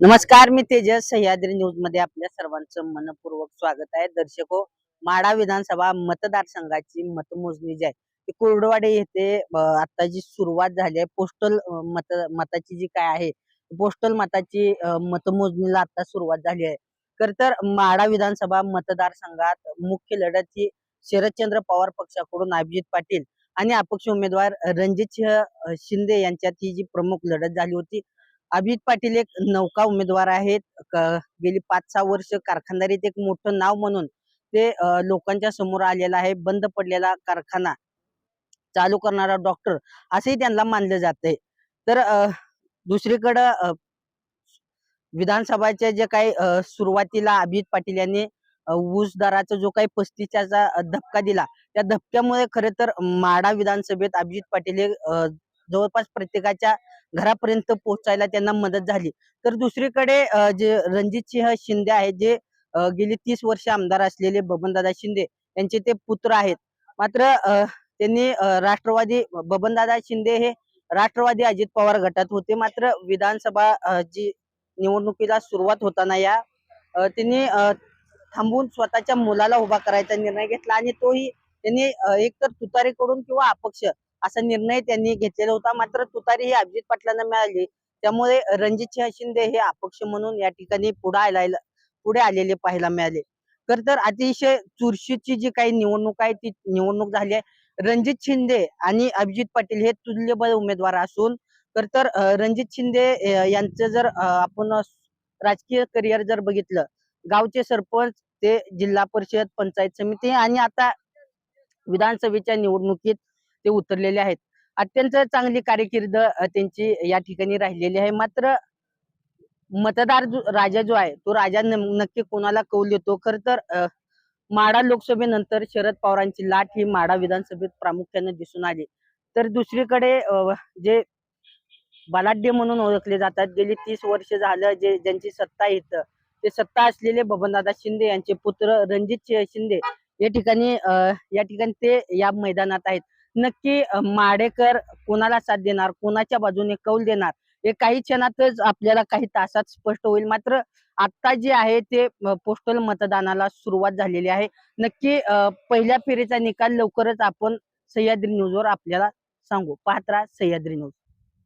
नमस्कार मी तेजस. सह्याद्री न्यूजमध्ये आपल्या सर्वांचं मनपूर्वक स्वागत आहे. दर्शको हो, माडा विधानसभा मतदारसंघाची मतमोजणी जी आहे ती कुर्डवाडे येथे आता जी सुरुवात झाली आहे पोस्टल मत मताची जी काय आहे पोस्टल मताची मतमोजणीला आता सुरुवात झाली आहे. खर तर माडा विधानसभा मतदारसंघात मुख्य लढत ही शरदचंद्र पवार पक्षाकडून अभिजित पाटील आणि अपक्ष उमेदवार रणजित सिंह शिंदे यांच्यात ही जी प्रमुख लढत झाली होती. अभिजित पाटील एक नौका उमेदवार आहेत. गेली पाच सहा वर्ष कारखानदारीत एक मोठं नाव म्हणून ते लोकांच्या समोर आलेलं आहे. बंद पडलेला कारखाना चालू करणारा डॉक्टर असंही त्यांना मानलं जातंय. तर दुसरीकडं विधानसभाच्या जे काही सुरुवातीला अभिजित पाटील यांनी ऊस दराचा जो काही पस्तीसचा धक्का दिला त्या धक्क्यामुळे खरे तर माडा विधानसभेत अभिजित पाटील हे जवळपास प्रत्येकाच्या घरापर्यंत पोहोचायला त्यांना मदत झाली. तर दुसरीकडे जे रणजित सिंह शिंदे आहेत जे गेली तीस वर्ष आमदार असलेले बबनदादा शिंदे यांचे ते पुत्र आहेत. मात्र अं, त्यांनी राष्ट्रवादी बबनदादा शिंदे हे राष्ट्रवादी अजित पवार गटात होते. मात्र विधानसभा जी निवडणुकीला सुरुवात होताना या त्यांनी थांबून स्वतःच्या मुलाला उभा करायचा निर्णय घेतला आणि तोही त्यांनी एकतर तुतारीकडून किंवा अपक्ष असा निर्णय त्यांनी घेतलेला होता. मात्र तुतारी ही अभिजित पाटलांना मिळाली. त्यामुळे रणजित शिंदे हे अपक्ष म्हणून या ठिकाणी पुढे पुढे आलेले पाहायला मिळाले. खर तर अतिशय चुरशीची जी काही निवडणूक आहे ती निवडणूक झाली आहे. रणजित शिंदे आणि अभिजित पाटील हे तुल्यबळ उमेदवार असून खर तर रणजित शिंदे यांचं जर आपण राजकीय करिअर जर बघितलं गावचे सरपंच ते जिल्हा परिषद पंचायत समिती आणि आता विधानसभेच्या निवडणुकीत ते उतरलेले आहेत. अत्यंत चांगली कार्यकिर्द त्यांची या ठिकाणी राहिलेली आहे. मात्र मतदार जो राजा जो आहे तो राजा नक्की कोणाला कौल देतो? खर तर माडा लोकसभेनंतर शरद पवारांची लाट ही माडा विधानसभेत प्रामुख्याने दिसून आली. तर दुसरीकडे जे बलाढ्य म्हणून ओळखले जातात गेली तीस वर्ष झालं जे ज्यांची सत्ता येतं ते सत्ता असलेले बबनदादा शिंदे यांचे पुत्र रणजित सिंह शिंदे या ठिकाणी या ठिकाणी ते या मैदानात आहेत. नक्की माडेकर कोणाला साथ देणार? कोणाच्या बाजूने कौल देणार? हे काही क्षणातच आपल्याला काही तासात स्पष्ट होईल. मात्र आता जे आहे ते पोस्टल मतदानाला सुरुवात झालेली आहे. नक्की पहिल्या फेरीचा निकाल लवकरच आपण सह्याद्री न्यूजवर आपल्याला सांगू. पाहत राहा सह्याद्री न्यूज.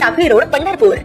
टाकळी रोड पंढरपूर